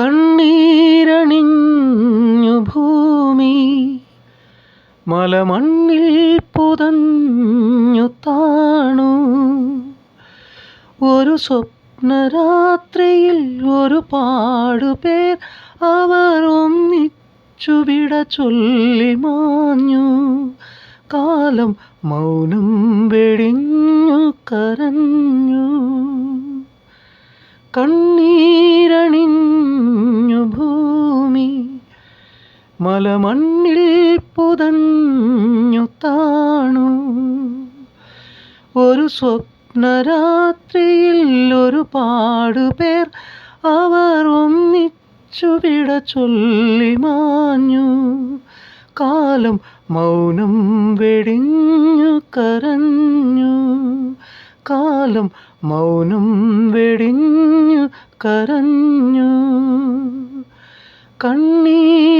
കണ്ണീരണിഞ്ഞു ഭൂമി മലമണ്ണിൽ പുതഞ്ഞു താണു. ഒരു സ്വപ്നരാത്രിയിൽ ഒരു പാടുപേർ അവർ ഒന്നിച്ചു വിട ചൊല്ലി മാഞ്ഞു. കാലം മൗനം വെടിഞ്ഞു കരഞ്ഞു. കണ്ണീരണിഞ്ഞു മലമണ്ണിൽ പുതഞ്ഞു താണു ഒരു സ്വപ്നരാത്രിയിൽ ഒരു പാടുപേർ അവർ ഒന്നിച്ചു വിട ചൊല്ലി മാഞ്ഞു. കാലം മൗനം വെടിഞ്ഞു കരഞ്ഞു. കാലം മൗനം വെടിഞ്ഞു കരഞ്ഞു. കണ്ണീ